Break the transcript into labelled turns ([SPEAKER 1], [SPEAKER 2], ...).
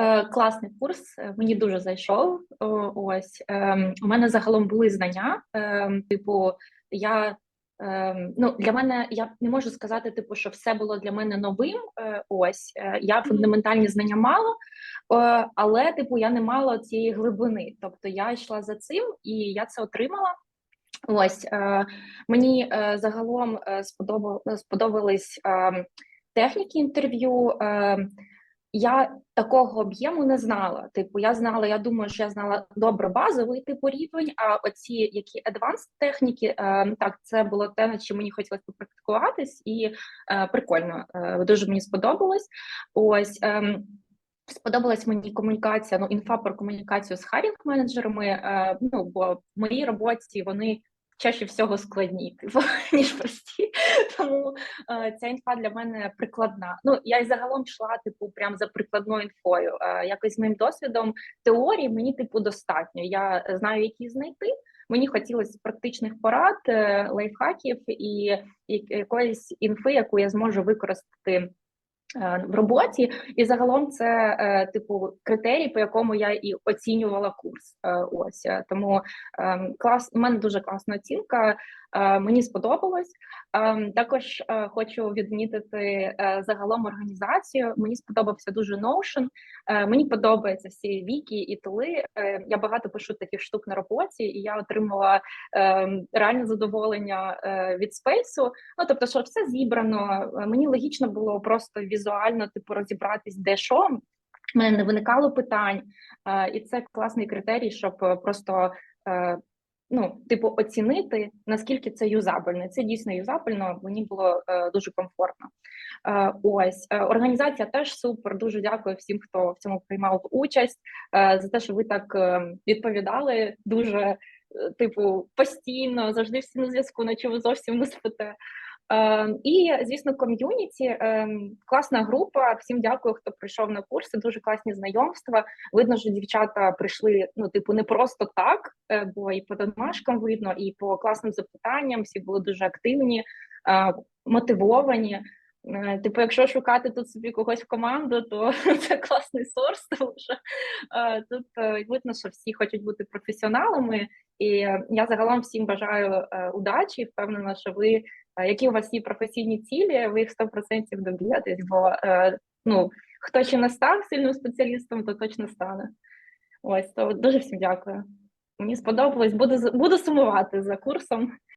[SPEAKER 1] Е, класний курс, е, мені дуже зайшов. Ось ем, у мене загалом були знання. Ем, типу, я ем, ну для мене я не можу сказати, типу, що все було для мене новим. Е, ось е, я фундаментальні знання мала, е, але типу я не мала цієї глибини. Тобто я йшла за цим і я це отримала. Ось е, мені е, загалом е, сподобались е, техніки інтерв'ю. Я такого об'єму не знала. Типу, я знала, я думаю, що я знала добре базовий типу рівень. А оці які advanced техніки, е, так це було те, над чим мені хотілося попрактикуватись, і е, прикольно е, дуже мені сподобалось. Ось. Е, Сподобалась мені комунікація, ну інфа про комунікацію з харінг менеджерами. Е, ну бо в моїй роботі вони чаще всього складні, типу, ніж прості. Е, ця інфа для мене прикладна. Ну я й загалом йшла, типу, прям за прикладною інфою. Е, якось моїм досвідом теорії мені типу достатньо. Я знаю, які знайти. Мені хотілося практичних порад, е, лайфхаків і якоїсь інфи, яку я зможу використати. Е, в роботі, і загалом це е, типу критерій, по якому я і оцінювала курс. Е, ось тому клас у мене дуже класна оцінка. Мені сподобалось. Також хочу відмітити загалом організацію. Мені сподобався дуже Notion. Мені подобаються всі віки і тули. Я багато пишу таких штук на роботі, і я отримала реальне задоволення від спейсу. Ну тобто, що все зібрано. Мені логічно було просто візуально типу розібратись, де що. У мене не виникало питань, і це класний критерій, щоб просто ну, типу, оцінити наскільки це юзабельно. Це дійсно юзабельно. Мені було е, дуже комфортно. Е, ось е, організація теж супер. Дуже дякую всім, хто в цьому приймав участь е, за те, що ви так е, відповідали. Дуже е, типу постійно завжди всі на зв'язку, наче ви зовсім не спите. Ем, і звісно, ком'юніті ем, класна група. Всім дякую, хто прийшов на курси. Дуже класні знайомства. Видно, що дівчата прийшли. Ну, типу, не просто так, е, бо і по домашкам видно, і по класним запитанням всі були дуже активні, е, мотивовані. Е, типу, якщо шукати тут собі когось в команду, то це класний сорс, тому що тут видно, що всі хочуть бути професіоналами, і я загалом всім бажаю удачі. Впевнена, що ви які у вас є професійні цілі, ви їх 100% доб'єтесь, бо е, ну, хто ще не став сильним спеціалістом, то точно стане. Ось то дуже всім дякую. Мені сподобалось, буду буду сумувати за курсом.